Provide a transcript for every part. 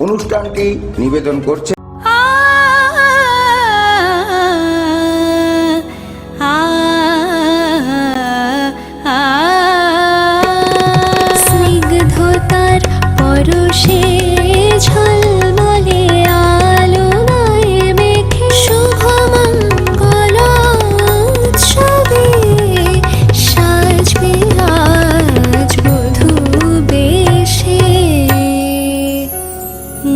অনুষ্ঠানটি নিবেদন করছে। স্নিগ্ধতার পরশে ঝলমলে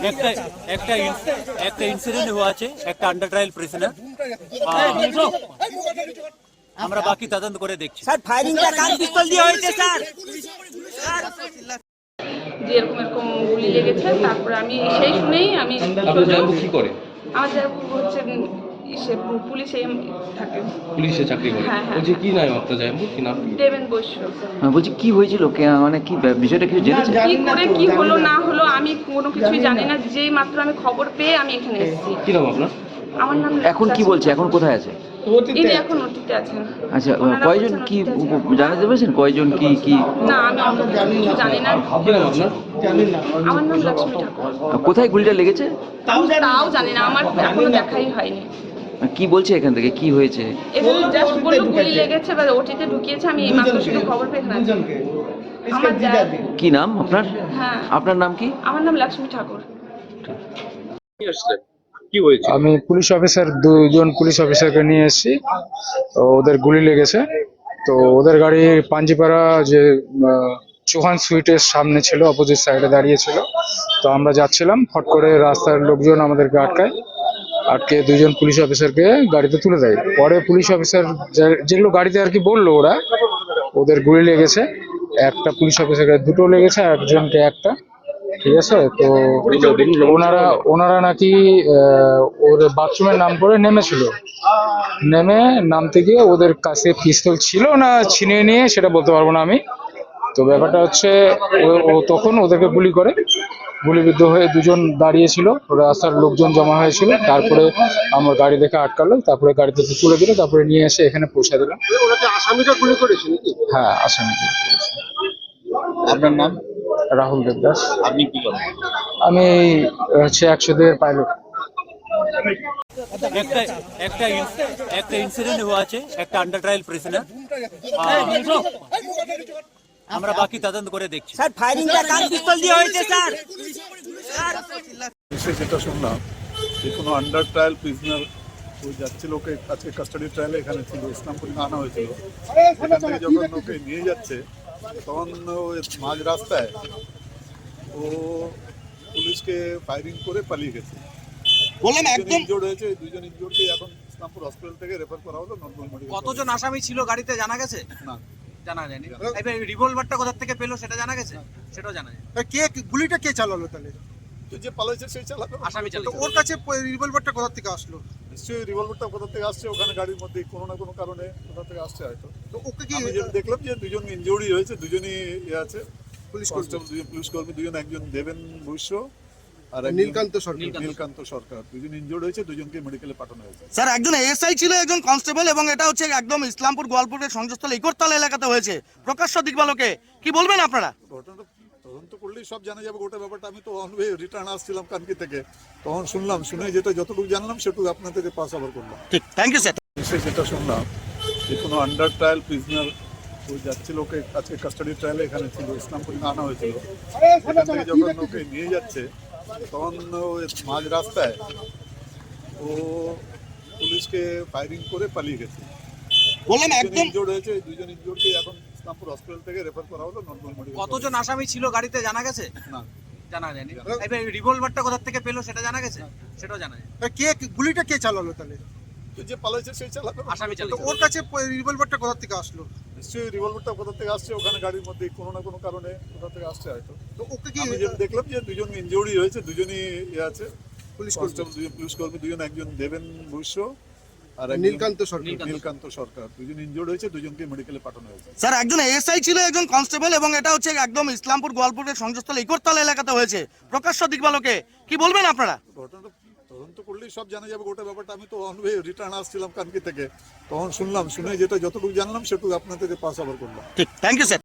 একটা একটা একটা ইনসিডেন্ট হওয়া আছে একটা আন্ডার ট্রায়াল প্রিজনার আমরা বাকি তদন্ত করে দেখছি। স্যার ফায়ারিংটা কার পিস্তল দিয়ে হয়েছে স্যার? যে এরকম এরকম গুলি লেগেছে তারপরে আমি সেই শুনেই আমি কি করে? আমার হচ্ছে ইসে পুলিশে থাকে। পুলিশে চাকরি করে? হ্যাঁ, হ্যাঁ। বলছি কি নাম কি দেবেন বৈশ্য। হ্যাঁ, বলছি কি হয়েছিল? কে- মানে কি বিষয়টা কিছু জেনেছে কি করে কি হলো না হলো আমি কোনো কিছুই জানি না। যেই মাত্র আমি খবর পেয়ে আমি এখানে এসেছি। কি নাম আপনার? আমার নাম এখন কি বলছে? এখন কোথায় আছে? ইনি এখন ওটিতে আছেন। আচ্ছা কয়জন কি জানাতে পেরেছেন? কয়জন কি কি না আমি অত কিছু জানি না। আমার নাম লক্ষ্মী ঠাকুর। কোথায় গুলিটা লেগেছে? তাও জানি না। আমার এখনও দেখাই হয়নি। কি বলছে এখান থেকে? কি হয়েছে? এখানে জাস্ট বলল গুলি লেগেছে বা ওটিতে ঢুকিয়েছে আমি এই মাত্র শুধু খবর পেয়ে আমার কি নাম আপনার? হ্যাঁ। আপনার নাম কি? আমার নাম লক্ষ্মী ঠাকুর। কি হয়েছে? আমি পুলিশ অফিসার দুজন পুলিশ অফিসারকে নিয়ে এসেছি। তো ওদের গুলি লেগেছে। তো ওদের গাড়ি পাঞ্জিপাড়া যে চৌহান সুইটের সামনে ছিল অপোজিট সাইডে দাঁড়িয়ে ছিল। তো আমরা যাচ্ছিলাম ফট করে রাস্তার লোকজন আমাদেরকে আটকায়। আটকে দুজন পুলিশ অফিসারকে গাড়িতে তুলে দেয়। পরে পুলিশ অফিসার যেগুলো গাড়িতে আর কি বলল ওরা, ওদের গুলি লেগেছে। একটা পুলিশ অফিসারকে দুটো লেগেছে একজনকে একটা। ঠিক আছে? তো ওনারা ওনারা নাকি ওর বাথরুমের নাম করে নেমেছিল। নেমে নামতে গিয়ে ওদের কাছে পিস্তল ছিল না, ছিনিয়ে নিয়ে সেটা বলতে পারব না আমি। তো ব্যাপারটা হচ্ছে ও তখন ওদেরকে গুলি করে। গুলিবিদ্ধ হয়ে দুজন দাঁড়িয়েছিল। রাস্তার লোকজন জমা হয়েছিল। তারপরে আমার গাড়ি দেখে আটকালো। তারপরে গাড়ি গাড়িতে তুলে দিল। তারপরে নিয়ে এসে এখানে পৌঁছে দিলাম। আসামিটা গুলি করেছে হ্যাঁ আসামি আপনার নাম? রাহুল দেবদাস। আপনি কি করেন? আমি হচ্ছে একশো দুয়ের পাইলট একটা একটা একটা ইনসিডেন্ট হওয়া আছে একটা আন্ডার ট্রায়াল প্রেসিডেন্ট আমরা বাকি তদন্ত করে দেখছি। স্যার ফায়ারিংটা কার পিস্তল দিয়ে হয়েছে স্যার? এসে যেটা শুনলাম। যে কোনো আন্ডার ট্রায়াল প্রিজনার ওই যাচ্ছিল ওকে আজকে কাস্টাডি ট্রায়ালে এখানে ছিল ইসলামপুরে আনা হয়েছিল। এখান থেকে যখন ওকে নিয়ে যাচ্ছে তখন ওই মাঝ রাস্তায় ও পুলিশকে ফায়ারিং করে পালিয়ে গেছে। বললাম দুজন ইনজোর্ড হয়েছে এই দুজন ইনজোর্ডকে এখন ইসলামপুর হসপিটাল থেকে রেফার করা হলো নর্মাল মেডিকেল কতজন আসামি ছিল গাড়িতে জানা গেছে? না। জানা যায়নি। এবার রিভলভারটা কোথা থেকে পেল সেটা জানা গেছে? সেটাও জানা যায় কে গুলিটা কে চালালো তাহলে? যে পালাইছে সেই চালালো আসামি চালিয়েছে। ওর কাছে রিভলভারটা কোথা থেকে আসলো? নিশ্চয়ই রিভলভারটা কোথা থেকে আসছে? ওখানে গাড়ির মধ্যে কোনো না কোনো কারণে কোথা থেকে আসছে হয়তো। তো ওকে কি দেখলাম যে দুজন ইনজুরি হয়েছে দুজনই ইয়ে আছে। পুলিশ কনস্টেবল দুজন পুলিশ কর্মী দুজন একজন দেবেন বৈশ্য আর নীলকান্ত সরকার। নীলকান্ত সরকার। দুজন ইনজুর্ড হয়েছে দুজনকে মেডিকেলে পাঠানো হয়েছে। স্যার একজন এসআই ছিল একজন কনস্টেবল এবং এটা হচ্ছে একদম ইসলামপুর গোয়ালপুরের সংযোগস্থল ইকরতলা এলাকাতে হয়েছে। প্রকাশ্য দিকবালকে কি বলবেন আপনারা? ঘটনাটা তদন্ত করলেই সব জানা যাবে গোটা ব্যাপারটা। আমি তো অন রিটার্ন আসছিলাম কানকি থেকে। তখন শুনলাম শুনে যেটা যতটুকু জানলাম সেটুকু আপনাদের পাস আবার করলাম। ঠিক থ্যাংক ইউ স্যার এসে যেটা শুনলাম যে কোনো আন্ডার ট্রায়াল প্রিজনার ওই যাচ্ছিল ওকে আজকে কাস্টাডি ট্রায়ালে এখানে ছিল ইসলামপুরে আনা হয়েছিল। এখান থেকে যখন ওকে নিয়ে যাচ্ছে তখন ওই মাঝ রাস্তায় ও পুলিশকে ফায়ারিং করে পালিয়ে গেছে। বললাম দুজন একদম ইনজোর্ড হয়েছে দুজন ইনজোর্ডকে এখন ইসলামপুর হসপিটাল থেকে রেফার করা হলো নর্মাল মেডিকেল কতজন আসামি ছিল গাড়িতে জানা গেছে? না। জানা যায়নি। এবার রিভলভারটা কোথা থেকে পেল সেটা জানা গেছে? সেটাও জানা যায় কে গুলিটা কে চালালো তাহলে? যে পালাইছে সেই আসামি চালিয়েছে। ওর কাছে রিভলভারটা কোথা থেকে আসলো? নিশ্চয়ই রিভলভারটা কোথা থেকে আসছে ওখানে গাড়ির মধ্যে কোনো না কোনো কারণে কোথা থেকে আসছে হয়তো। তো ওকে কি দেখলাম যে দুজন ইনজুরি হয়েছে দুজনই ইয়ে আছে। পুলিশ কনস্টেবল দুজন পুলিশ কর্মী দুজন একজন দেবেন বৈশ্য আর নীলকান্ত সরকার। নীলকান্ত সরকার। দুজন ইনজুর্ড হয়েছে দুজনকে মেডিকেলে পাঠানো হয়েছে। স্যার একজন এসআই ছিল একজন কনস্টেবল এবং এটা হচ্ছে একদম ইসলামপুর গোয়ালপুরের সংযোগস্থল ইকরতলা এলাকাতে হয়েছে। প্রকাশ্য দিকবালকে কি বলবেন আপনারা? ঘটনাটা তদন্ত করলেই সব জানা যাবে। গোটা ব্যাপারটা আমি তো অন ওয়ে রিটার্ন আসছিলাম কানকি থেকে। তখন শুনলাম, শুনে যেটা যতটুকু জানলাম সেটুকু আপনাদের পাস আবার করলাম। ঠিক থ্যাংক ইউ স্যার